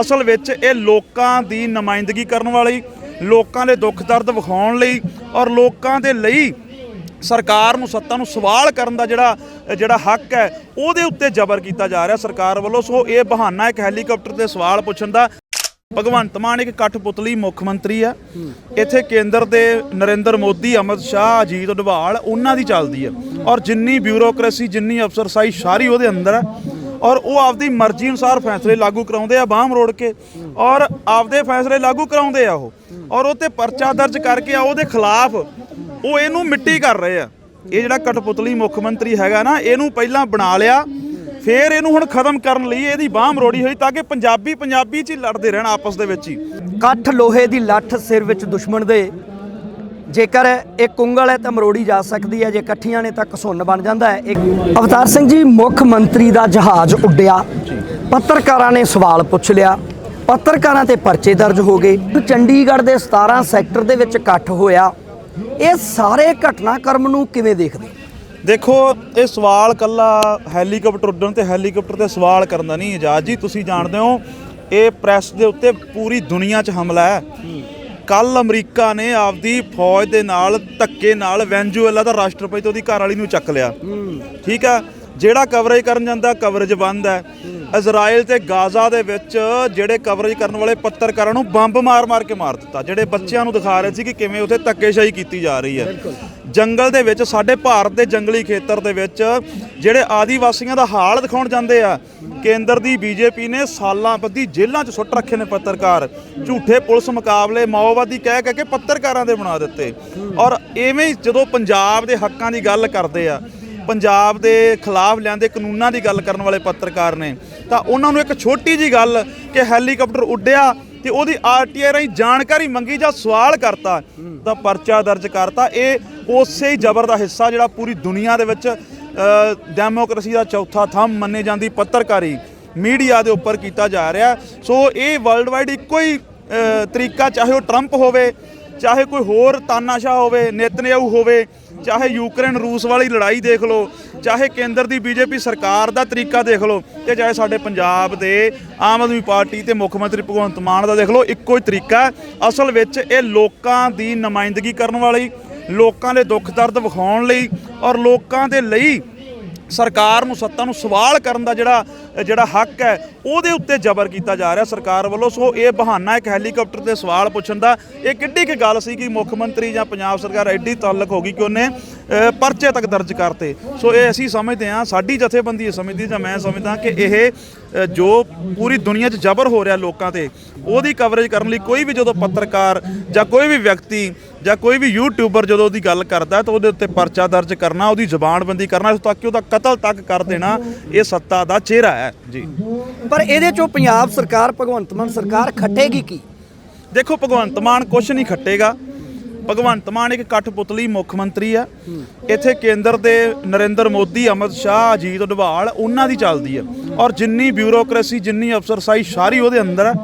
ਅਸਲ ਵਿੱਚ ਇਹ ਲੋਕਾਂ ਦੀ ਨੁਮਾਇੰਦਗੀ ਕਰਨ ਵਾਲੀ, ਲੋਕਾਂ ਦੇ ਦੁੱਖ ਦਰਦ ਵਿਖਾਉਣ ਲਈ ਔਰ ਲੋਕਾਂ ਦੇ ਲਈ ਸਰਕਾਰ ਨੂੰ, ਸੱਤਾ ਨੂੰ ਸਵਾਲ ਕਰਨ ਦਾ ਜਿਹੜਾ ਜਿਹੜਾ ਹੱਕ ਹੈ, ਉਹਦੇ ਉੱਤੇ ਜ਼ਬਰ ਕੀਤਾ ਜਾ ਰਿਹਾ ਸਰਕਾਰ ਵੱਲੋਂ। ਸੋ ਇਹ ਬਹਾਨਾ ਇੱਕ ਹੈਲੀਕਾਪਟਰ ਤੇ ਸਵਾਲ ਪੁੱਛਣ ਦਾ। ਭਗਵੰਤ ਮਾਨ ਇੱਕ ਕਠਪੁਤਲੀ ਮੁੱਖ ਮੰਤਰੀ ਆ। ਇੱਥੇ ਕੇਂਦਰ ਦੇ ਨਰਿੰਦਰ ਮੋਦੀ, ਅਮਿਤ ਸ਼ਾਹ, ਅਜੀਤ ਡਵਾਲ, ਉਹਨਾਂ ਦੀ ਚੱਲਦੀ ਆ। ਔਰ ਜਿੰਨੀ ਬਿਊਰੋਕ੍ਰੇਸੀ, ਜਿੰਨੀ ਅਫਸਰਸਾਈ, ਸਾਰੀ ਉਹਦੇ ਅੰਦਰ ਆ। ਔਰ ਉਹ ਆਪਦੀ ਮਰਜ਼ੀ ਅਨੁਸਾਰ ਫੈਸਲੇ ਲਾਗੂ ਕਰਾਉਂਦੇ ਆ ਬਾਹਮ ਰੋੜ ਕੇ। ਔਰ ਆਪਦੇ ਫੈਸਲੇ ਲਾਗੂ ਕਰਾਉਂਦੇ ਆ ਉਹ। ਔਰ ਉਹ ਤੇ ਪਰਚਾ ਦਰਜ ਕਰਕੇ ਆ, ਉਹਦੇ ਖਿਲਾਫ ਉਹ ਇਹਨੂੰ ਮਿੱਟੀ ਕਰ ਰਹੇ ਆ। ਇਹ ਜਿਹੜਾ ਕਠਪੁਤਲੀ ਮੁੱਖ ਮੰਤਰੀ ਹੈਗਾ ਨਾ, ਇਹਨੂੰ ਪਹਿਲਾਂ ਬਣਾ ਲਿਆ, ਫੇਰ ਇਹਨੂੰ ਹੁਣ ਖਤਮ ਕਰਨ ਲਈ ਇਹਦੀ ਬਾਹ ਮਰੋੜੀ ਹੋਈ ਤਾਂ ਕਿ ਪੰਜਾਬੀ ਪੰਜਾਬੀ 'ਚ ਹੀ ਲੜਦੇ ਰਹਿਣ ਆਪਸ ਦੇ ਵਿੱਚ ਹੀ। ਕੱਠ ਲੋਹੇ ਦੀ ਲੱਠ ਸਿਰ ਵਿੱਚ ਦੁਸ਼ਮਣ ਦੇ ਜੇਕਰ ਇੱਕ ਉਂਗਲ ਹੈ ਤਾਂ ਮਰੋੜੀ ਜਾ ਸਕਦੀ ਹੈ, ਜੇ ਇਕੱਠੀਆਂ ਨੇ ਤਾਂ ਘਸੁੰਨ ਬਣ ਜਾਂਦਾ ਹੈ। ਇੱਕ ਅਵਤਾਰ ਸਿੰਘ ਜੀ, ਮੁੱਖ ਮੰਤਰੀ ਦਾ ਜਹਾਜ਼ ਉੱਡਿਆ। ਪੱਤਰਕਾਰਾਂ ਨੇ ਸਵਾਲ ਪੁੱਛ ਲਿਆ। ਪੱਤਰਕਾਰਾਂ ਤੇ ਪਰਚੇ ਦਰਜ ਹੋ ਗਏ। ਚੰਡੀਗੜ੍ਹ ਦੇ 17 ਸੈਕਟਰ ਦੇ ਵਿੱਚ ਇਕੱਠ ਹੋਇਆ। ਇਹ ਸਾਰੇ ਘਟਨਾਕ੍ਰਮ ਨੂੰ ਕਿਵੇਂ ਦੇਖਦੇ? ਦੇਖੋ, ਇਹ ਸਵਾਲ ਕੱਲਾ ਹੈਲੀਕਾਪਟਰ ਉੱਡਣ ਤੇ ਹੈਲੀਕਾਪਟਰ ਤੇ ਸਵਾਲ ਕਰਨ ਦਾ ਨਹੀਂ ਇਜਾਜ਼ ਜੀ। ਤੁਸੀਂ ਜਾਣਦੇ ਹੋ, ਇਹ ਪ੍ਰੈਸ ਦੇ ਉੱਤੇ ਪੂਰੀ ਦੁਨੀਆ 'ਚ ਹਮਲਾ ਹੈ। ਕੱਲ ਅਮਰੀਕਾ ਨੇ ਆਪਦੀ ਫੌਜ ਦੇ ਨਾਲ ਧੱਕੇ ਨਾਲ ਵੈਨਜ਼ੂਏਲਾ ਦਾ ਰਾਸ਼ਟਰਪਤੀ ਉਹਦੀ ਘਰ ਵਾਲੀ ਨੂੰ ਚੱਕ ਲਿਆ। ਠੀਕ ਆ? ਜਿਹੜਾ ਕਵਰੇਜ ਕਰਨ ਜਾਂਦਾ ਕਵਰੇਜ ਬੰਦ ਹੈ। ਇਜ਼ਰਾਈਲ ਤੇ ਗਾਜ਼ਾ ਦੇ ਵਿੱਚ ਜਿਹੜੇ ਕਵਰੇਜ ਕਰਨ ਵਾਲੇ ਪੱਤਰਕਾਰਾਂ ਨੂੰ ਬੰਬ ਮਾਰ-ਮਾਰ ਕੇ ਮਾਰ ਦਿੱਤਾ। ਜਿਹੜੇ ਬੱਚਿਆਂ ਨੂੰ ਦਿਖਾ ਰਹੇ ਸੀ ਕਿ ਕਿਵੇਂ ਉੱਥੇ ਧੱਕੇਸ਼ਾਹੀ ਕੀਤੀ ਜਾ ਰਹੀ ਹੈ। ਜੰਗਲ ਦੇ ਵਿੱਚ ਸਾਡੇ ਭਾਰਤ ਦੇ ਜੰਗਲੀ ਖੇਤਰ ਦੇ ਵਿੱਚ ਜਿਹੜੇ ਆਦੀਵਾਸੀਆਂ ਦਾ ਹਾਲ ਦਿਖਾਉਣ ਜਾਂਦੇ ਆ ਕੇਂਦਰ ਦੀ ਬੀਜੇਪੀ ਨੇ ਸਾਲਾਂ ਬੱਧੀ ਜੇਲ੍ਹਾਂ 'ਚ ਸੁੱਟ ਰੱਖੇ ਨੇ ਪੱਤਰਕਾਰ। ਝੂਠੇ ਪੁਲਿਸ ਮੁਕਾਬਲੇ ਮਾਓਵਾਦੀ ਕਹਿ ਕਹਿ ਕੇ ਪੱਤਰਕਾਰਾਂ ਦੇ ਬਣਾ ਦਿੱਤੇ। ਔਰ ਐਵੇਂ ਹੀ ਜਦੋਂ ਪੰਜਾਬ ਦੇ ਹੱਕਾਂ ਦੀ ਗੱਲ ਕਰਦੇ ਆ ਪੰਜਾਬ ਦੇ ਖਿਲਾਫ ਲਿਆਂਦੇ ਕਾਨੂੰਨਾਂ ਦੀ ਗੱਲ ਕਰਨ ਵਾਲੇ ਪੱਤਰਕਾਰ ਨੇ। ਤਾਂ ਉਹਨਾਂ ਨੂੰ ਇੱਕ ਛੋਟੀ ਜੀ ਗੱਲ ਕਿ ਹੈਲੀਕਾਪਟਰ ਉੱਡਿਆ ਤੇ ਉਹਦੀ ਆਰਟੀਆਈ ਰਾਹੀਂ ਜਾਣਕਾਰੀ ਮੰਗੀ ਜਾਂ ਸਵਾਲ ਕਰਤਾ, ਤਾਂ ਪਰਚਾ ਦਰਜ ਕਰਤਾ। ਇਹ ਉਸੇ ਹੀ ਜ਼ਬਰ ਦਾ ਹਿੱਸਾ ਜਿਹੜਾ ਪੂਰੀ ਦੁਨੀਆ ਦੇ ਵਿੱਚ ਡੈਮੋਕ੍ਰੇਸੀ ਦਾ ਚੌਥਾ ਥੰਮ ਮੰਨੇ ਜਾਂਦੀ ਪੱਤਰਕਾਰੀ ਮੀਡੀਆ ਦੇ ਉੱਪਰ ਕੀਤਾ ਜਾ ਰਿਹਾ। ਸੋ ਇਹ ਵਰਲਡ ਵਾਈਡ ਇੱਕੋ ਹੀ ਤਰੀਕਾ, ਚਾਹੇ ਉਹ ਟਰੰਪ ਹੋਵੇ, ਚਾਹੇ ਕੋਈ ਹੋਰ ਤਾਨਾਸ਼ਾਹ ਹੋਵੇ, ਨਿਤਨਯਾਹੂ ਹੋਵੇ ਚਾਹੇ ਯੂਕਰੇਨ ਰੂਸ ਵਾਲੀ ਲੜਾਈ ਦੇਖ ਲਓ, ਚਾਹੇ ਕੇਂਦਰ ਦੀ ਬੀਜੇਪੀ ਸਰਕਾਰ ਦਾ ਤਰੀਕਾ ਦੇਖ ਲਓ, ਤੇ ਚਾਹੇ ਸਾਡੇ ਪੰਜਾਬ ਦੇ ਆਮ ਆਦਮੀ ਪਾਰਟੀ ਤੇ ਮੁੱਖ ਮੰਤਰੀ ਭਗਵੰਤ ਮਾਨ ਦਾ ਦੇਖ ਲਓ, ਇੱਕੋ ਹੀ ਤਰੀਕਾ ਅਸਲ ਵਿੱਚ ਇਹ ਲੋਕਾਂ ਦੀ ਨੁਮਾਇੰਦਗੀ ਕਰਨ ਵਾਲੀ, ਲੋਕਾਂ ਦੇ ਦੁੱਖ ਦਰਦ ਵਿਖਾਉਣ ਲਈ ਔਰ ਲੋਕਾਂ ਦੇ ਲਈ ਸਰਕਾਰ ਨੂੰ, ਸੱਤਾ ਨੂੰ ਸਵਾਲ ਕਰਨ ਦਾ ਜਿਹੜਾ ਜਿਹੜਾ ਹੱਕ ਹੈ, ਉਹਦੇ ਉੱਤੇ ਜ਼ਬਰ ਕੀਤਾ ਜਾ ਰਿਹਾ ਸਰਕਾਰ ਵੱਲੋਂ। ਸੋ ਇਹ ਬਹਾਨਾ ਇੱਕ ਹੈਲੀਕਾਪਟਰ ਤੇ ਸਵਾਲ ਪੁੱਛਣ ਦਾ। ਇਹ ਕਿੱਡੀ ਕੁ ਗੱਲ ਸੀ ਕਿ ਮੁੱਖ ਮੰਤਰੀ ਜਾਂ ਪੰਜਾਬ ਸਰਕਾਰ ਐਡੀ ਤਾਲਕ ਹੋ ਗਈ ਕਿ ਉਹਨੇ ਪਰਚੇ ਤੱਕ ਦਰਜ ਕਰਤੇ। ਸੋ ਇਹ ਅਸੀਂ ਸਮਝਦੇ ਹਾਂ, ਸਾਡੀ ਜਥੇਬੰਦੀ ਇਹ ਸਮਝਦੀ ਜਾਂ ਮੈਂ ਸਮਝਦਾ ਕਿ ਇਹ ਜੋ ਪੂਰੀ ਦੁਨੀਆ 'ਚ ਜ਼ਬਰ ਹੋ ਰਿਹਾ ਲੋਕਾਂ ਤੇ, ਉਹਦੀ ਕਵਰੇਜ ਕਰਨ ਲਈ ਕੋਈ ਵੀ ਜਦੋਂ ਪੱਤਰਕਾਰ ਜਾਂ ਕੋਈ ਵੀ ਵਿਅਕਤੀ ਜਾਂ ਕੋਈ ਵੀ ਯੂਟਿਊਬਰ ਜਦੋਂ ਉਹਦੀ ਗੱਲ ਕਰਦਾ ਤਾਂ ਉਹਦੇ ਉੱਤੇ ਪਰਚਾ ਦਰਜ ਕਰਨਾ, ਉਹਦੀ ਜ਼ੁਬਾਨਬੰਦੀ ਕਰਨਾ, ਇਸ ਤੱਕ ਕਿ ਉਹਦਾ ਕਤਲ ਤੱਕ ਕਰ ਦੇਣਾ, ਇਹ ਸੱਤਾ ਦਾ ਚਿਹਰਾ ਹੈ। ਜੀ। ਪਰ ਇਹਦੇ ਚੋਂ ਪੰਜਾਬ ਸਰਕਾਰ ਭਗਵੰਤ ਮਾਨ ਸਰਕਾਰ ਖੱਟੇਗੀ ਕੀ? ਦੇਖੋ ਭਗਵੰਤ ਮਾਨ ਕੁਛ ਨਹੀਂ ਖੱਟੇਗਾ। ਭਗਵੰਤ ਮਾਨ ਇੱਕ ਕਠਪੁਤਲੀ ਮੁੱਖ ਮੰਤਰੀ ਆ। ਇੱਥੇ ਕੇਂਦਰ ਦੇ ਨਰਿੰਦਰ ਮੋਦੀ ਅਮਿਤ ਸ਼ਾਹ ਅਜੀਤ ਡਵਾਲ ਉਹਨਾਂ ਦੀ ਚੱਲਦੀ ਆ। ਔਰ ਜਿੰਨੀ ਬਿਊਰੋਕ੍ਰੇਸੀ ਜਿੰਨੀ ਅਫਸਰਸ਼ਾਹੀ ਸਾਰੀ ਉਹਦੇ ਅੰਦਰ ਆ।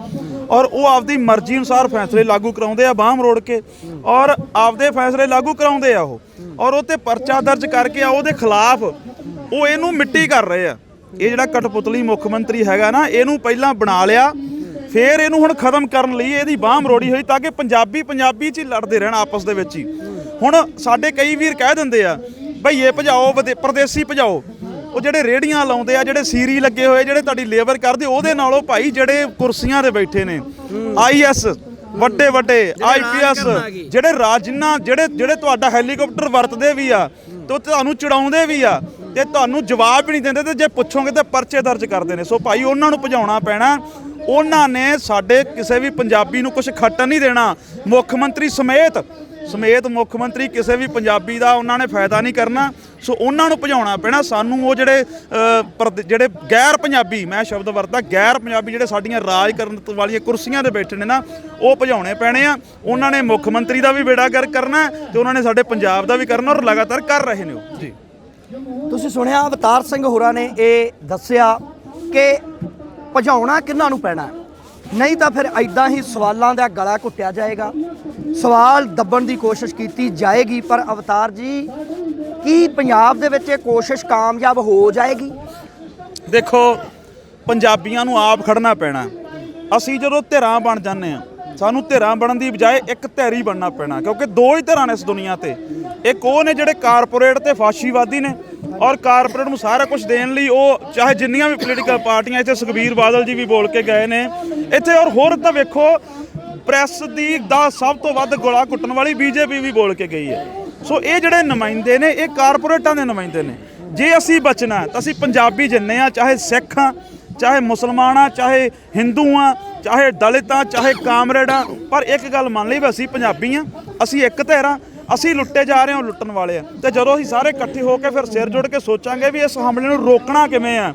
ਔਰ ਉਹ ਆਪਦੀ ਮਰਜ਼ੀ ਅਨੁਸਾਰ ਫੈਸਲੇ ਲਾਗੂ ਕਰਾਉਂਦੇ ਆ ਬਾਹਮ ਰੋੜ ਕੇ। ਔਰ ਆਪਦੇ ਫੈਸਲੇ ਲਾਗੂ ਕਰਾਉਂਦੇ ਆ ਉਹ। ਔਰ ਉਹ ਤੇ ਪਰਚਾ ਦਰਜ ਕਰਕੇ ਆ ਉਹਦੇ ਖਿਲਾਫ ਉਹ ਇਹਨੂੰ ਮਿੱਟੀ ਕਰ ਰਹੇ ਆ। ਇਹ ਜਿਹੜਾ ਕਠਪੁਤਲੀ ਮੁੱਖ ਮੰਤਰੀ ਹੈਗਾ ਨਾ ਇਹਨੂੰ ਪਹਿਲਾਂ ਬਣਾ ਲਿਆ ਫੇਰ ਇਹਨੂੰ ਹੁਣ ਖਤਮ ਕਰਨ ਲਈ ਇਹਦੀ ਬਾਹ ਮਰੋੜੀ ਹੋਈ ਤਾਂ ਕਿ ਪੰਜਾਬੀ ਪੰਜਾਬੀ 'ਚ ਹੀ ਲੜਦੇ ਰਹਿਣ ਆਪਸ ਦੇ ਵਿੱਚ ਹੀ। ਹੁਣ ਸਾਡੇ ਕਈ ਵੀਰ ਕਹਿ ਦਿੰਦੇ ਆ ਭਈਏ ਭਜਾਓ ਪਰਦੇਸੀ ਭਜਾਓ। ਉਹ ਜਿਹੜੇ ਰੇੜੀਆਂ ਲਾਉਂਦੇ ਆ ਜਿਹੜੇ ਸੀਰੀ ਲੱਗੇ ਹੋਏ ਜਿਹੜੇ ਤੁਹਾਡੀ ਲੇਬਰ ਕਰਦੇ ਉਹਦੇ ਨਾਲੋਂ ਭਾਈ ਜਿਹੜੇ ਕੁਰਸੀਆਂ ਤੇ ਬੈਠੇ ਨੇ ਆਈਐਸ ਵੱਡੇ ਵੱਡੇ ਆਈਪੀਐਸ ਜਿਹੜੇ ਰਾਜ ਜਿਨ੍ਹਾਂ ਜਿਹੜੇ ਜਿਹੜੇ ਤੁਹਾਡਾ ਹੈਲੀਕਾਪਟਰ ਵਰਤਦੇ ਵੀ ਆ ਤੇ ਤੁਹਾਨੂੰ ਚੜਾਉਂਦੇ ਵੀ ਆ ਤੇ ਤੁਹਾਨੂੰ ਜਵਾਬ ਵੀ ਨਹੀਂ ਦਿੰਦੇ ਤੇ ਜੇ ਪੁੱਛੋਗੇ ਤਾਂ ਪਰਚੇ ਦਰਜ ਕਰਦੇ ਨੇ। ਸੋ ਭਾਈ ਉਹਨਾਂ ਨੂੰ ਭਜਾਉਣਾ ਪੈਣਾ। ਉਹਨਾਂ ਨੇ ਸਾਡੇ ਕਿਸੇ ਵੀ ਪੰਜਾਬੀ ਨੂੰ ਕੁਝ ਖੱਟਣ ਨਹੀਂ ਦੇਣਾ। ਮੁੱਖ ਮੰਤਰੀ ਸਮੇਤ ਸਮੇਤ ਮੁੱਖ ਮੰਤਰੀ ਕਿਸੇ ਵੀ ਪੰਜਾਬੀ ਦਾ ਉਹਨਾਂ ਨੇ ਫਾਇਦਾ ਨਹੀਂ ਕਰਨਾ। ਸੋ ਉਹਨਾਂ ਨੂੰ ਭਜਾਉਣਾ ਪੈਣਾ। ਸਾਨੂੰ ਉਹ ਜਿਹੜੇ ਅ, ਜਿਹੜੇ ਗੈਰ ਪੰਜਾਬੀ ਮੈਂ ਸ਼ਬਦ ਵਰਤਦਾ ਗੈਰ ਪੰਜਾਬੀ ਜਿਹੜੇ ਸਾਡੀਆਂ ਰਾਜ ਕਰਨ ਵਾਲੀਆਂ ਕੁਰਸੀਆਂ ਤੇ ਬੈਠੇ ਨੇ ਨਾ ਉਹ ਭਜਾਉਣੇ ਪੈਣੇ ਆ। ਉਹਨਾਂ ਨੇ ਮੁੱਖ ਮੰਤਰੀ ਦਾ ਵੀ ਬੇੜਾ ਗਰ ਕਰਨਾ ਹੈ ਤੇ ਉਹਨਾਂ ਨੇ ਸਾਡੇ ਪੰਜਾਬ ਦਾ ਵੀ ਕਰਨਾ ਔਰ ਲਗਾਤਾਰ ਕਰ ਰਹੇ ਨੇ ਉਹ। ਜੀ। ਤੁਸੀਂ ਸੁਣਿਆ, ਅਵਤਾਰ ਸਿੰਘ ਹੋਰਾਂ ਨੇ ਇਹ ਦੱਸਿਆ ਕਿ ਭਜਾਉਣਾ ਕਿਹਨਾਂ ਨੂੰ ਪੈਣਾ ਨਹੀਂ ਤਾਂ ਫਿਰ ਐਦਾਂ ਹੀ ਸਵਾਲਾਂ ਦਾ ਗਲਾ ਘੁੱਟਿਆ ਜਾਏਗਾ। ਸਵਾਲ ਦੱਬਣ ਦੀ ਕੋਸ਼ਿਸ਼ ਕੀਤੀ ਜਾਏਗੀ, ਪਰ ਅਵਤਾਰ ਜੀ, ਕੀ ਪੰਜਾਬ ਦੇ ਵਿੱਚ ਇਹ ਕੋਸ਼ਿਸ਼ ਕਾਮਯਾਬ ਹੋ ਜਾਏਗੀ? ਦੇਖੋ, ਪੰਜਾਬੀਆਂ ਨੂੰ ਆਪ ਖੜਨਾ ਪੈਣਾ ਅਸੀਂ ਜਦੋਂ ਧਿਰਾਂ ਬਣ ਜਾਂਦੇ ਆ ਸਾਨੂੰ ਧਿਰਾਂ ਬਣਨ ਦੀ ਬਜਾਏ ਇੱਕ ਧੈਰੀ ਬਣਨਾ ਪੈਣਾ, ਕਿਉਂਕਿ ਦੋ ਹੀ ਧਿਰਾਂ ਨੇ ਇਸ ਦੁਨੀਆ ਤੇ। ਇੱਕ ਉਹ ਨੇ ਜਿਹੜੇ ਕਾਰਪੋਰੇਟ ਤੇ ਫਾਸ਼ੀਵਾਦੀ ਨੇ, ਔਰ ਕਾਰਪੋਰੇਟ ਨੂੰ ਸਾਰਾ ਕੁਝ ਦੇਣ ਲਈ ਉਹ ਚਾਹੇ ਜਿੰਨੀਆਂ ਵੀ ਪੋਲੀਟੀਕਲ ਪਾਰਟੀਆਂ, ਇੱਥੇ ਸੁਖਬੀਰ ਬਾਦਲ ਜੀ ਵੀ ਬੋਲ ਕੇ ਗਏ ਨੇ। ਇੱਥੇ ਔਰ ਹੋਰ ਤਾਂ ਵੇਖੋ, ਪ੍ਰੈਸ ਦੀ ਦਾ ਸਭ ਤੋਂ ਵੱਧ ਗੋਲਾ ਕੁੱਟਣ ਵਾਲੀ ਬੀਜੇਪੀ ਵੀ ਬੋਲ ਕੇ ਗਈ ਹੈ। ਸੋ ਇਹ ਜਿਹੜੇ ਨੁਮਾਇੰਦੇ ਨੇ, ਇਹ ਕਾਰਪੋਰੇਟਾਂ ਦੇ ਨੁਮਾਇੰਦੇ ਨੇ। ਜੇ ਅਸੀਂ ਬਚਣਾ ਤਾਂ ਅਸੀਂ ਪੰਜਾਬੀ ਜਿੰਨੇ ਆ, ਚਾਹੇ ਸਿੱਖ ਆ ਚਾਹੇ ਮੁਸਲਮਾਨ ਆ ਚਾਹੇ ਹਿੰਦੂ ਆ ਚਾਹੇ ਦਲਿਤ ਆ ਚਾਹੇ ਕਾਮਰੇਡ ਆ ਪਰ ਇੱਕ ਗੱਲ ਮੰਨ ਲਈ ਵੀ ਅਸੀਂ ਪੰਜਾਬੀ ਆ, ਅਸੀਂ ਇੱਕ ਧਿਰ ਆ, ਅਸੀਂ ਲੁੱਟੇ ਜਾ ਰਹੇ ਹਾਂ ਲੁੱਟਣ ਵਾਲੇ ਆ। ਤੇ ਜਦੋਂ ਅਸੀਂ ਸਾਰੇ ਇਕੱਠੇ ਹੋ ਕੇ ਫਿਰ ਸਿਰ ਜੁੜ ਕੇ ਸੋਚਾਂਗੇ ਵੀ ਇਸ ਹਮਲੇ ਨੂੰ ਰੋਕਣਾ ਕਿਵੇਂ ਆ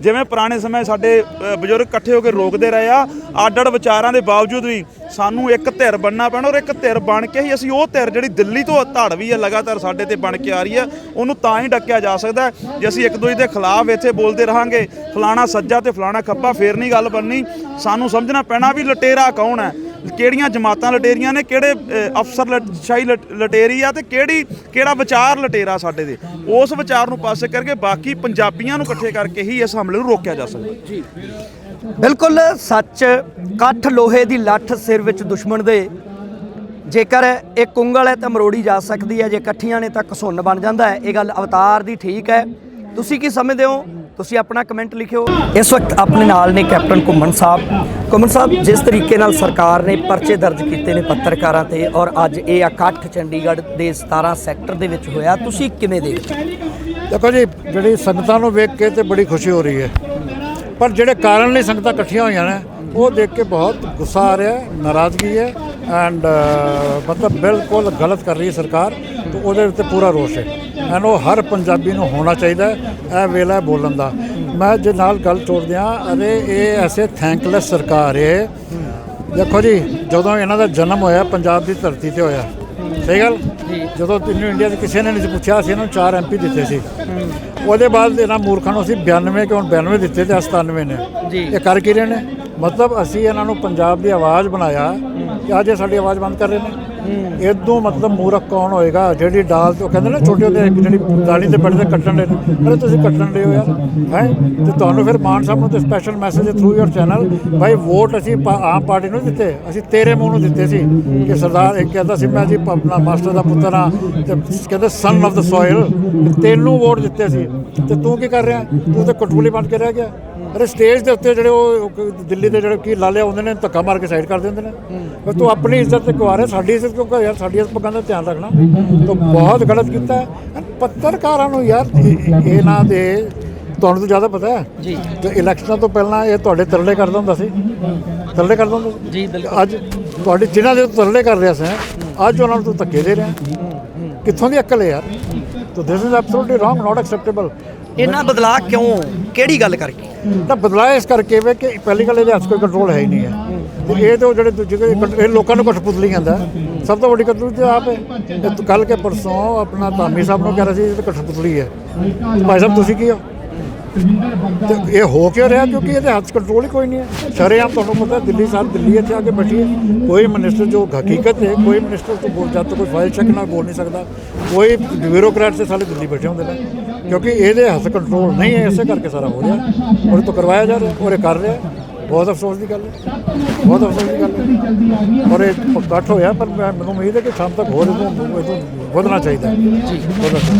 ਜਿਵੇਂ ਪੁਰਾਣੇ ਸਮੇਂ ਸਾਡੇ ਬਜ਼ੁਰਗ ਇਕੱਠੇ ਹੋ ਕੇ ਰੋਕਦੇ ਰਹੇ ਆ, ਆਡੜ ਵਿਚਾਰਾਂ ਦੇ ਬਾਵਜੂਦ ਵੀ ਸਾਨੂੰ ਇੱਕ ਧਿਰ ਬਣਨਾ ਪੈਣਾ ਔਰ ਇੱਕ ਧਿਰ ਬਣ ਕੇ ਹੀ ਅਸੀਂ ਉਹ ਧਿਰ ਜਿਹੜੀ ਦਿੱਲੀ ਤੋਂ ਧੜ ਵੀ ਹੈ ਲਗਾਤਾਰ ਸਾਡੇ ਤੇ ਬਣ ਕੇ ਆ ਰਹੀ ਹੈ ਉਹਨੂੰ ਤਾਂ ਹੀ ਡੱਕਿਆ ਜਾ ਸਕਦਾ ਜੇ ਅਸੀਂ ਇੱਕ ਦੂਜੇ ਦੇ ਖਿਲਾਫ ਇੱਥੇ ਬੋਲਦੇ ਰਹਾਂਗੇ, ਫਲਾਣਾ ਸੱਜਾ ਤੇ ਫਲਾਣਾ ਖੱਬਾ, ਫੇਰ ਨਹੀਂ ਗੱਲ ਬਣਨੀ। ਸਾਨੂੰ ਸਮਝਣਾ ਪੈਣਾ ਵੀ ਲਟੇਰਾ ਕੌਣ ਹੈ? ਕਿਹੜੀਆਂ ਜਮਾਤਾਂ ਲਟੇਰੀਆਂ ਨੇ, ਕਿਹੜੇ ਅਫਸਰ ਲਟ- ਸ਼ਾਹੀ ਲਟ- ਲਟੇਰੀ ਆ ਤੇ ਕਿਹੜੀ, ਕਿਹੜਾ ਵਿਚਾਰ ਲਟੇਰਾ ਸਾਡੇ ਦੇ। ਉਸ ਵਿਚਾਰ ਨੂੰ ਪਾਸੇ ਕਰਕੇ ਬਾਕੀ ਪੰਜਾਬੀਆਂ ਨੂੰ ਇਕੱਠੇ ਕਰਕੇ ਹੀ ਇਸ ਹਮਲੇ ਨੂੰ ਰੋਕਿਆ ਜਾ ਸਕਦਾ। ਜੀ ਬਿਲਕੁਲ ਸੱਚ, ਕੱਠ ਲੋਹੇ ਦੀ ਲੱਠ ਸਿਰ ਵਿੱਚ ਦੁਸ਼ਮਣ ਦੇ। ਜੇਕਰ ਇਹ ਕੁੰਗਲ ਹੈ ਤਾਂ ਮਰੋੜੀ ਜਾ ਸਕਦੀ ਹੈ, ਜੇ ਇਕੱਠੀਆਂ ਨੇ ਤਾਂ ਘਸੁੰਨ ਬਣ ਜਾਂਦਾ ਹੈ। ਇਹ ਗੱਲ ਅਵਤਾਰ ਦੀ ਠੀਕ ਹੈ। ਤੁਸੀਂ ਕੀ ਸਮਝਦੇ ਹੋ? ਤੁਸੀਂ ਆਪਣਾ ਕਮੈਂਟ ਲਿਖਿਓ। ਇਸ ਵਕਤ ਆਪਣੇ ਨਾਲ ਨੇ ਕੈਪਟਨ ਘੁੰਮਣ ਸਾਹਿਬ। ਘੁੰਮਣ ਸਾਹਿਬ, ਜਿਸ ਤਰੀਕੇ ਨਾਲ ਸਰਕਾਰ ਨੇ ਪਰਚੇ ਦਰਜ ਕੀਤੇ ਨੇ ਪੱਤਰਕਾਰਾਂ ਤੇ ਔਰ ਅੱਜ ਇਹ ਇਕੱਠ ਚੰਡੀਗੜ੍ਹ ਦੇ 17 ਸੈਕਟਰ ਦੇ ਵਿੱਚ ਹੋਇਆ, ਤੁਸੀਂ ਕਿਵੇਂ ਦੇਖਦੇ ਦੇਖੋ ਜੀ, ਜਿਹੜੀ ਸੰਗਤਾਂ ਨੂੰ ਵੇਖ ਕੇ ਤੇ ਬੜੀ ਖੁਸ਼ੀ ਹੋ ਰਹੀ ਹੈ। ਪਰ ਜਿਹੜੇ ਕਾਰਨ ਲਈ ਸੰਗਤਾਂ ਇਕੱਠੀਆਂ ਹੋਈਆਂ ਨੇ, ਉਹ ਦੇਖ ਕੇ ਬਹੁਤ ਗੁੱਸਾ ਆ ਰਿਹਾ ਹੈ, ਨਾਰਾਜ਼ਗੀ ਹੈ ਐਂਡ ਮਤਲਬ ਬਿਲਕੁਲ ਗਲਤ ਕਰ ਰਹੀ ਹੈ ਸਰਕਾਰ, ਤੇ ਉਹਦੇ ਉੱਤੇ ਪੂਰਾ ਰੋਸ ਹੈ। ਉਹ ਹਰ ਪੰਜਾਬੀ ਨੂੰ ਹੋਣਾ ਚਾਹੀਦਾ ਹੈ, ਇਹ ਵੇਲਾ ਬੋਲਣ ਦਾ। ਮੈਂ ਜੇ ਨਾਲ ਗੱਲ ਤੋੜ ਦਿਆਂ ਅਰੇ ਇਹ ਐਸੇ ਥੈਂਕਲੈਸ ਸਰਕਾਰ ਹੈ ਦੇਖੋ ਜੀ ਜਦੋਂ ਇਹਨਾਂ ਦਾ ਜਨਮ ਹੋਇਆ ਪੰਜਾਬ ਦੀ ਧਰਤੀ ਤੇ ਹੋਇਆ। ਸਹੀ ਗੱਲ? ਜਦੋਂ ਤਿੰਨੋਂ ਇੰਡੀਆ ਦੇ ਕਿਸੇ ਨੇ ਨਹੀਂ ਪੁੱਛਿਆ ਸੀ ਇਹਨਾਂ ਨੂੰ 4 ਐਮਪੀ ਦਿੱਤੇ ਸੀ। ਉਹਦੇ ਬਾਅਦ ਇਹਨਾਂ ਮੂਰਖਾਂ ਨੂੰ ਅਸੀਂ 92 ਕਿਉਂ 92 ਦਿੱਤੇ ਤੇ 97 ਨੇ? ਜੀ। ਇਹ ਕਰ ਕੀ ਰਹੇ ਨੇ? ਮਤਲਬ ਅਸੀਂ ਇਹਨਾਂ ਨੂੰ ਪੰਜਾਬ ਦੀ ਆਵਾਜ਼ ਬਣਾਇਆ ਕਿ ਅੱਜ ਇਹ ਸਾਡੀ ਆਵਾਜ਼ ਬੰਦ ਕਰ ਰਹੇ ਨੇ। ਇਦੋਂ ਮਤਲਬ ਮੂਰਖ ਕੌਣ ਹੋਏਗਾ? ਜਿਹੜੀ ਡਾਲ ਤੋਂ ਕਹਿੰਦੇ ਨਾ ਛੋਟੇ ਹੁੰਦੇ ਜਿਹੜੀ ਦਾਣੀ ਤੇ ਬੜੇ ਕੱਟਣ ਦੇ ਅਰੇ ਤੁਸੀਂ ਕੱਟਣ ਦੇ ਹੋ ਯਾਰ, ਹੈ? ਤੇ ਤੁਹਾਨੂੰ ਫਿਰ ਮਾਨ ਸਾਹਿਬ ਨੂੰ ਤੇ special message through your channel Bhai vote ਅਸੀਂ ਪਾ- ਆਮ ਪਾਰਟੀ ਨੂੰ ਦਿੱਤੇ, ਅਸੀਂ ਤੇਰੇ ਮੂੰਹ ਨੂੰ ਦਿੱਤੇ ਸੀ ਕਿ ਸਰਦਾਰ ਇੱਕ ਕਹਿੰਦਾ ਸੀ, ਮੈਂ ਜੀ ਆਪਣਾ ਮਾਸਟਰ ਦਾ ਪੁੱਤਰ ਆ ਤੇ ਕਹਿੰਦੇ ਸਨ ਆਫ ਦਾ ਸੋਇਲ ਤੈਨੂੰ ਵੋਟ ਦਿੱਤੇ ਸੀ। ਤੇ ਤੂੰ ਕੀ ਕਰ ਰਿਹਾ? ਤੂੰ ਤੇ ਕਟੋਲੀ ਬਣ ਕੇ ਰਹਿ ਗਿਆ। ਅਰੇ ਸਟੇਜ ਦੇ ਉੱਤੇ ਜਿਹੜੇ ਉਹ ਦਿੱਲੀ ਦੇ ਜਿਹੜੇ ਕੀ ਲਾਲੇ ਆਉਂਦੇ ਨੇ ਧੱਕਾ ਮਾਰ ਕੇ ਸਾਈਡ ਕਰ ਦਿੰਦੇ ਨੇ। ਪਰ ਤੂੰ ਆਪਣੀ ਇੱਜ਼ਤ ਤੇ ਕੁਆਰੇ ਸਾਡੀ ਇੱਜ਼ਤ ਕਿਉਂ ਕਰ? ਯਾਰ ਸਾਡੀ ਇੱਜ਼ਤ ਪੱਗਾਂ ਦਾ ਧਿਆਨ ਰੱਖਣਾ। ਤੂੰ ਬਹੁਤ ਗਲਤ ਕੀਤਾ ਪੱਤਰਕਾਰਾਂ ਨੂੰ ਯਾਰ ਇਹ- ਇਹਨਾਂ ਦੇ ਤੁਹਾਨੂੰ ਤਾਂ ਜ਼ਿਆਦਾ ਪਤਾ ਹੈ। ਜੀ। ਤੇ ਇਲੈਕਸ਼ਨਾਂ ਤੋਂ ਪਹਿਲਾਂ ਇਹ ਤੁਹਾਡੇ ਤਰਲੇ ਕਰਦਾ ਹੁੰਦਾ ਸੀ। ਤਰਲੇ ਕਰਦਾ ਹੁੰਦਾ ਸੀ? ਜੀ। ਅੱਜ ਤੁਹਾਡੇ ਜਿਨ੍ਹਾਂ ਦੇ ਤਰਲੇ ਕਰ ਰਿਹਾ ਸੀ ਅੱਜ ਉਹਨਾਂ ਨੂੰ ਤੂੰ ਧੱਕੇ ਦੇ ਰਿਹਾ। ਕਿੱਥੋਂ ਦੀ ਅਕਲ ਹੈ ਯਾਰ? ਤੋ this is absolutely wrong not acceptable ਇਹਨਾਂ ਬਦਲਾਅ ਕਿਉਂ ਕਿਹੜੀ ਗੱਲ ਕਰਕੇ ਤਾਂ ਬਦਲਾਅ ਇਸ ਕਰਕੇ ਵੇ ਕਿ ਪਹਿਲੀ ਗੱਲ ਇਹਦੇ ਹੱਥ ਕੋਈ ਕੰਟਰੋਲ ਹੈ ਹੀ ਨਹੀਂ ਹੈ ਤੇ ਇਹ ਤੇ ਜਿਹੜੇ ਦੂਜੇ ਕੰਟ- ਇਹ ਲੋਕਾਂ ਨੂੰ ਕਠਪੁਤਲੀ ਹੈ। ਸਭ ਤੋਂ ਵੱਡੀ ਕਠਪੁਤਲੀ ਤੇ ਆਪ ਹੈ ਕੱਲ ਕੇ ਪਰਸੋਂ ਆਪਣਾ ਧਾਮੀ ਸਾਹਿਬ ਨੂੰ ਕਹਿ ਰਿਹਾ ਸੀ ਇਹ ਤਾਂ ਕਠਪੁਤਲੀ ਹੈ ਭਾਈ ਸਾਹਿਬ ਤੁਸੀਂ ਕੀ ਹੋ ਇਹ ਹੋ ਕਿਉਂ ਰਿਹਾ? ਕਿਉਂਕਿ ਇਹਦੇ ਹੱਥ 'ਚ ਕੰਟਰੋਲ ਹੀ ਕੋਈ ਨਹੀਂ ਹੈ। ਸ਼ਰੇਆਮ ਤੁਹਾਨੂੰ ਪਤਾ ਦਿੱਲੀ ਸਾਹਿਬ ਦਿੱਲੀ ਇੱਥੇ ਆ ਕੇ ਬੈਠੀ ਹੈ। ਕੋਈ ਮਿਨਿਸਟਰ ਜੋ ਹਕੀਕਤ ਹੈ, ਕੋਈ ਮਿਨਿਸਟਰ ਤੋਂ ਬੋਲ ਜਦ ਕੋਈ ਫਾਈਲ ਚੈੱਕ ਨਾਲ ਬੋਲ ਨਹੀਂ ਸਕਦਾ, ਕੋਈ ਬਿਊਰੋਕਰੈਟ ਤੇ ਸਾਰੇ ਦਿੱਲੀ ਬੈਠੇ ਹੁੰਦੇ ਨੇ। ਕਿਉਂਕਿ ਇਹਦੇ ਹੱਥ ਕੰਟਰੋਲ ਨਹੀਂ ਹੈ, ਇਸੇ ਕਰਕੇ ਸਾਰਾ ਹੋ ਰਿਹਾ। ਔਰ ਇਹ ਤੋਂ ਕਰਵਾਇਆ ਜਾ ਰਿਹਾ ਔਰ ਇਹ ਕਰ ਰਿਹਾ। ਬਹੁਤ ਅਫਸੋਸ ਦੀ ਗੱਲ ਹੈ। ਬਹੁਤ ਅਫਸੋਸ ਦੀ ਗੱਲ ਹੈ। ਔਰ ਇਹ ਇਕੱਠ ਹੋਇਆ ਪਰ ਮੈਨੂੰ ਉਮੀਦ ਹੈ ਕਿ ਸ਼ਾਮ ਤੱਕ ਹੋਰ ਇਹਨੂੰ ਵਧਣਾ ਚਾਹੀਦਾ। ਹੈ ਜੀ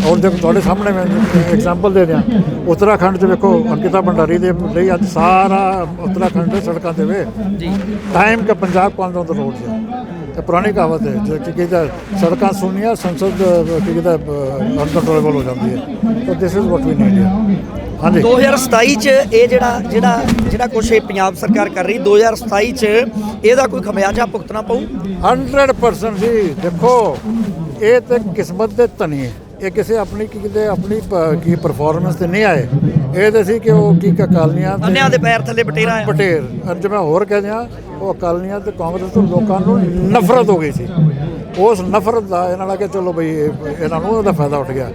ਔਰ ਦੇਖੋ ਤੁਹਾਡੇ ਸਾਹਮਣੇ ਮੈਂ ਐਗਜ਼ਾਮਪਲ ਦੇ ਦਿਆਂ ਉੱਤਰਾਖੰਡ 'ਚ ਵੇਖੋ ਅੰਕਿਤਾ ਭੰਡਾਰੀ ਦੇ ਲਈ ਅੱਜ ਸਾਰਾ ਉੱਤਰਾਖੰਡ ਦੇ ਸੜਕਾਂ ਤੇ ਵੇ। ਜੀ। ਟਾਈਮ ਕੇ ਪੰਜਾਬ ਕੌਣ ਦਾ ਰੋਡ ਹੈ ਇਹ ਪੁਰਾਣੀ ਕਹਾਵਤ ਹੈ ਜੋ ਕਿ ਕਹਿੰਦਾ ਸੜਕਾਂ ਸੁਣੀਆਂ ਸੰਸਦ ਕਹਿੰਦਾ ਅਨਕੰਟਰੋਲੇਬਲ ਹੋ ਜਾਂਦੀ ਹੈ। ਤਾਂ this is what we need ਹਾਂਜੀ। 2027 ਚ ਇਹ ਜਿਹੜਾ ਜਿਹੜਾ ਜਿਹੜਾ ਕੁਛ ਇਹ ਪੰਜਾਬ ਸਰਕਾਰ ਕਰ ਰਹੀ 2027 ਚ ਇਹਦਾ ਕੋਈ ਖਮਿਆਜਾ ਭੁਗਤਣਾ ਪਊ? 100% ਜੀ ਦੇਖੋ ਇਹ ਤੇ ਕਿਸਮਤ ਦੇ ਧਨੀ ਹੈ। ਇਹ ਕਿਸੇ ਆਪਣੀ ਕੀ ਕਿਤੇ ਆਪਣੀ ਕੀ ਪਰਫਾਰਮੈਂਸ ਤੇ ਨਹੀਂ ਆਏ। ਇਹ ਤੇ ਸੀ ਕਿ ਉਹ ਕੀ ਤੇ ਅੰਨਿਆਂ ਦੇ ਪੈਰ ਥੱਲੇ ਬਟੇਰਾ ਆ ਪਟੇਲ ਅੱਜ ਮੈਂ ਹੋਰ ਕਹਿ ਦਿਆਂ ਉਹ ਅਕਾਲੀਆਂ ਤੇ ਕਾਂਗਰਸ ਤੋਂ ਲੋਕਾਂ ਨੂੰ ਨਫ਼ਰਤ ਹੋ ਗਈ ਸੀ। ਉਸ ਨਫ਼ਰਤ ਦਾ ਇਹਨਾਂ ਨਾਲ ਕਿ ਚਲੋ ਬਈ ਇਹ- ਇਹਨਾਂ ਨੂੰ ਉਹਦਾ ਫਾਇਦਾ ਉੱਠ ਗਿਆ।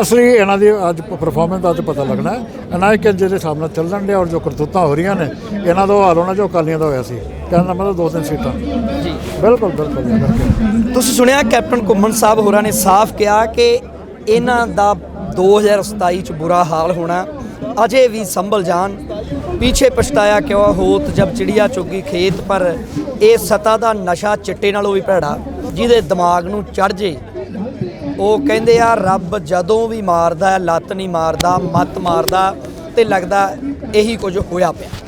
ਅਸਲੀ ਇਹਨਾਂ ਦੀ ਅੱਜ ਪਰਫਾਰਮੈਂਸ ਦਾ ਅੱਜ ਪਤਾ ਲੱਗਣਾ ਹੈ। ਇਹਨਾਂ ਕਿ ਜਿਹੜੇ ਹਿਸਾਬ ਨਾਲ ਚੱਲਣ ਦੇ ਔਰ ਜੋ ਕਰਤੂਤਾਂ ਹੋ ਰਹੀਆਂ ਨੇ ਇਹਨਾਂ ਦਾ ਹਾਲ ਹੋਣਾ ਜੋ ਅਕਾਲੀਆਂ ਦਾ ਹੋਇਆ ਸੀ। ਕਹਿੰਦਾ ਮਤਲਬ ਦੋ ਤਿੰਨ ਸੀਟਾਂ। ਜੀ। ਬਿਲਕੁਲ ਬਿਲਕੁਲ ਤੁਸੀਂ ਸੁਣਿਆ ਕੈਪਟਨ ਘੁੰਮਣ ਸਾਹਿਬ ਹੋਰਾਂ ਨੇ ਸਾਫ਼ ਕਿਹਾ ਕਿ ਇਹਨਾਂ ਦਾ 2027 ਚ ਬੁਰਾ ਹਾਲ ਹੋਣਾ ਅਜੇ ਵੀ ਸੰਭਲ ਜਾਣ। ਪਿੱਛੇ ਪਛਤਾਇਆ ਕਿਉਂ ਹੋਤ ਜਬ ਚਿੜੀਆ ਚੁੱਗੀ ਖੇਤ ਪਰ ਇਹ ਸਤਾ ਦਾ ਨਸ਼ਾ ਚਿੱਟੇ ਨਾਲੋਂ ਵੀ ਭੈੜਾ ਜਿਹਦੇ ਦਿਮਾਗ ਨੂੰ ਚੜ ਜੇ ਉਹ ਕਹਿੰਦੇ ਆ ਰੱਬ ਜਦੋਂ ਵੀ ਮਾਰਦਾ ਲੱਤ ਨਹੀਂ ਮਾਰਦਾ ਮੱਤ ਮਾਰਦਾ ਤੇ ਲੱਗਦਾ ਇਹੀ ਕੁਝ ਹੋਇਆ ਪਿਆ